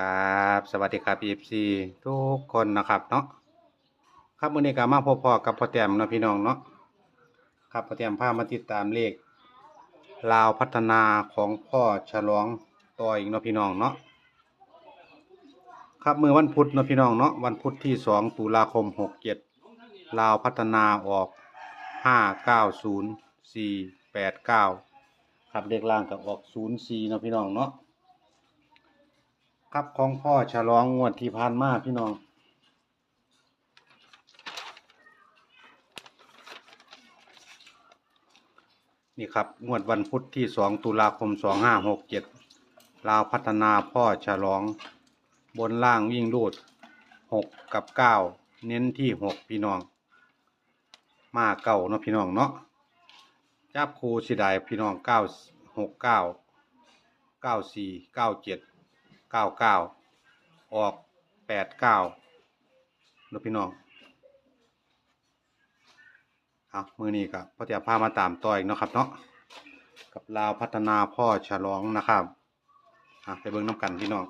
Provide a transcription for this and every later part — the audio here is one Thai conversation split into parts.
ครับ สวัสดีครับ EFC ทุกคนนะครับเนาะครับมื้อนี้ก็มาพบพอกับพ่อแต้มเนาะพี่น้องเนาะครับพ่อแต้มพามาติดตามเลขลาวพัฒนาของพ่อฉลองต่ออีกเนาะพี่น้องเนาะครับมื้อวันพุธเนาะพี่น้องเนาะวันพุธที่2ตุลาคม67ลาวพัฒนาออก590489ครับเลขล่างก็ออก04เนาะพี่น้องเนาะ ครับของพ่อฉลองงวดที่ผ่านมาพี่น้อง นี่ครับ งวดวันพุธที่2ตุลาคม2567ลาวพัฒนาพ่อฉลอง บนล่างวิ่งรูด6กับ9เน้นที่6พี่น้อง มาเก้าเนาะพี่น้องเนาะจับครูสิได้พี่น้อง9 6 9 9 4 9 7เก้าสี่เก้าเจ็ด ออกแปดเก้าลูกพี่น้องเอามือนี้ครับพ่อจะพามาตามต่ออีกเนาะครับเนาะกับลาวพัฒนาพ่อฉลองนะครับอะไปเบิ่งน้ำกันพี่น้อง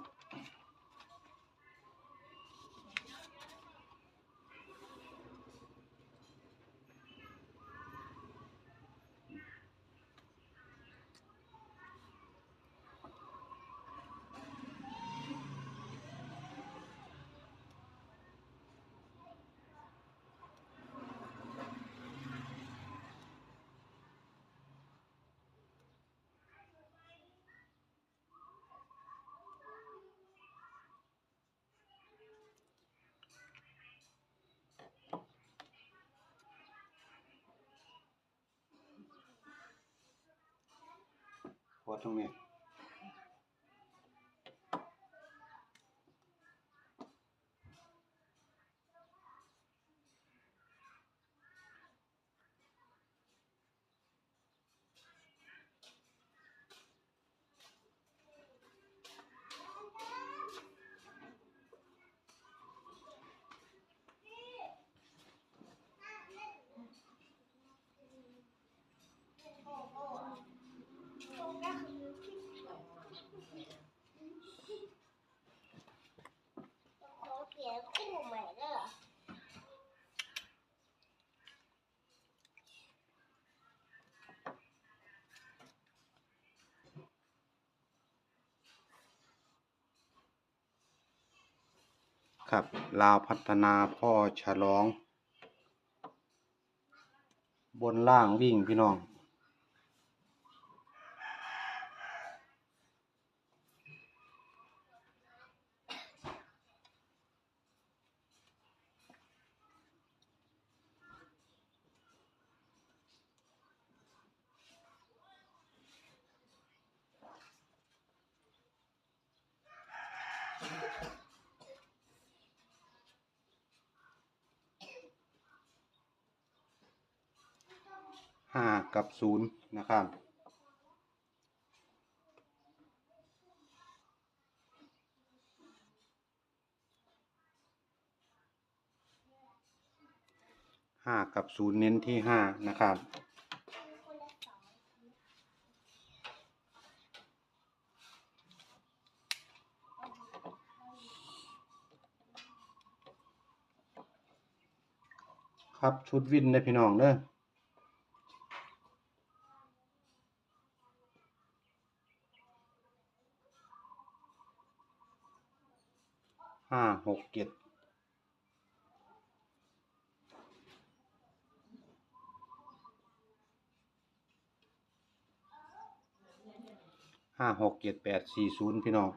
พอต ครับลาวพัฒนาพ่อฉลอง บนล่างวิ่งพี่น้อง ห้ากับศูนย์นะครับห้ากับศูนย์เน้นที่ห้านะครับครับชุดวินในพี่น้องเด้อ ห้าหกเจ็ด ห้าหกเจ็ดแปดสี่ศูนย์พี่น้อง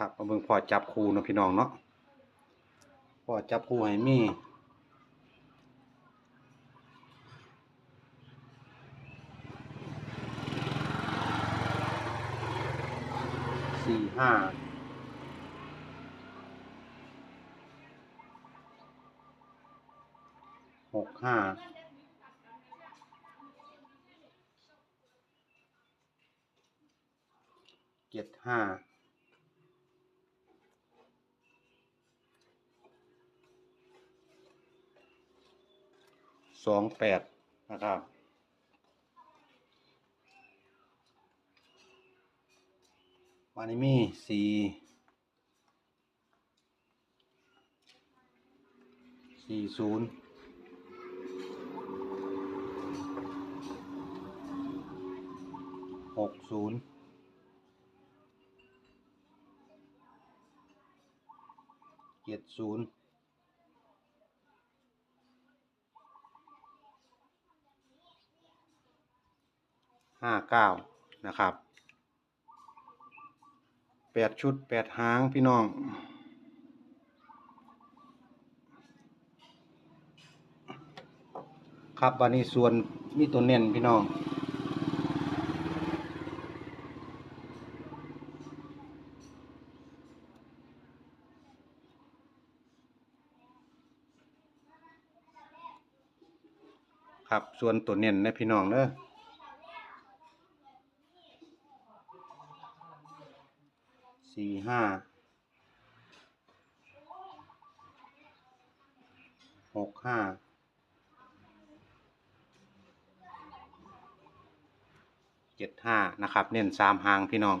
ครับเอาเบิ่งพอจับคู่นะพี่น้องเนาะพอจับคู่ให้มี ห้าหกห้าเจ็ดห้าสองแปดนะครับ วันนี้มีสี่สี่ศูนย์หกศูนย์เจ็ดศูนย์ห้าเก้านะครับ แปดชุดแปดหางพี่น้อง ครับวันนี้ส่วนมีตัวเน้นพี่น้องครับส่วนตัวเน้นนะพี่น้องเด้อ สี่ห้าหกห้าเจ็ดห้านะครับ เน้นสามหางพี่น้อง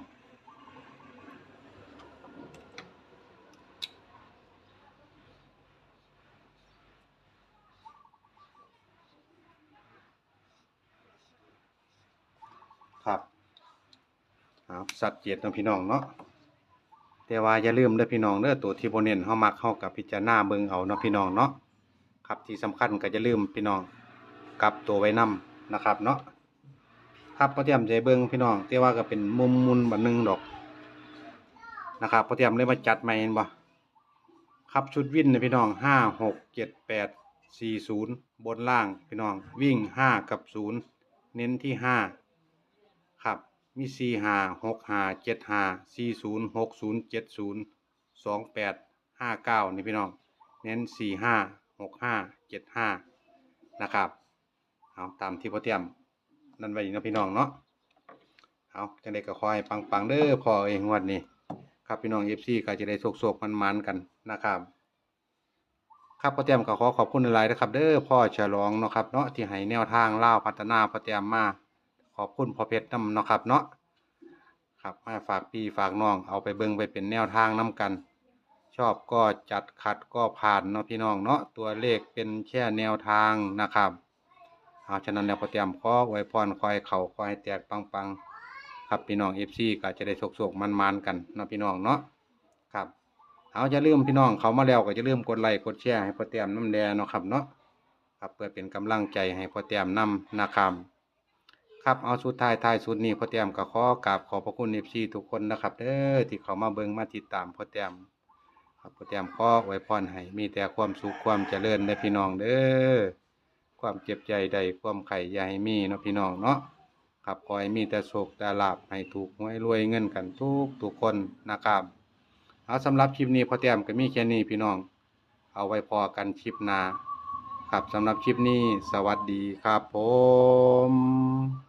ครับเอาสัตว์เจ็ดนะพี่น้องเนาะ แต่ว่าอย่าลืมเด้อพี่น้องเด้อตัวที่โบเนนเฮามักเฮากับพิจารณาเบิ่งเอาเนาะพี่น้องเนาะครับที่สำคัญก็อย่าลืมพี่น้องกลับตัวไว้นํนะครับเนาะครับพอเตรียมใจเบิ่งพี่น้องแต่ว่าก็เป็นมุมมุนบัดนึงดอกนะครับพอเตรียมเลยมาจัดใหม่เห็นบ่ครับชุดวิ่นนี่ยพี่น้องห้าหกเจ็ดแปดสี่ศูนย์บนล่างพี่น้องวิ่งห้ากับศูนย์เน้นที่ห้า มีสี่ห้าหกห้าเจ็ดห้าสี่ศูนย์หกศูนย์เจ็ดศูนย์สองแปดห้าเก้านี่พี่น้อง เน้นสี่ห้าหกห้าเจ็ดห้านะครับเอาตามที่พ่อเตรียมนั่นไว้นะพี่น้องเนาะเอาจังไดก็คอยปังๆเด้อพอเองงวดนี้ ครับพี่น้องเอฟซีก็จะได้โศกๆมันๆกันนะครับครับพ่อเตรียมก็ขอขอบคุณหลายๆนะครับ เด้อพ่อฉลองเนาะครับเนาะที่ให้แนวทางเล่าพัฒนาพ่อเตรียมมา ขอบคุณพ่อเพชรน้ำเนาะครับเนาะครับมาฝากพี่ฝากน้องเอาไปเบิ่งไปเป็นแนวทางน้กัน ชอบก็จัดขัดก็ผ่านเนาะพี่น้องเนาะตัวเลขเป็นแค่แนวทางนะครับเอาฉะนั้นแล้วพอเตรียมขอไว้พรคอยเข่าคอยแตกปังๆ ครับพี่น้องเอฟซีก็จะได้โศกๆมันๆกันเนาะพี่น้องเนาะครับเอาจะลืมพี่น้องเขามาแล้วก็จะลืมกดไลค์กดแชร์ให้พอเตรียมน้ำแดงเนาะครับเนาะครับเพื่อเป็นกำลังใจให้พอเตรียมนำนะครับ ครับเอาสุดท้ายท้ายสุดนี้พ่อแต้มก็ขอกราบขอบพระคุณเอฟซีทุกคนนะครับเด้อที่เขามาเบิ่งมาติดตามพ่อแต้มครับพ่อแต้มขอไว้พรให้มีแต่ความสุขความเจริญในพี่น้องเด้อความเจ็บใจใดความไข่ยาให้มีเนาะพี่น้องเนาะครับขอให้มีแต่โชคแต่ลาภให้ถูกหวยรวยเงินกันทุกทุกคนนะครับเอาสำหรับคลิปนี้พ่อแต้มก็มีแค่นี้พี่น้อง เอาไว้พอกันคลิปหน้าครับสำหรับคลิปนี้สวัสดีครับผม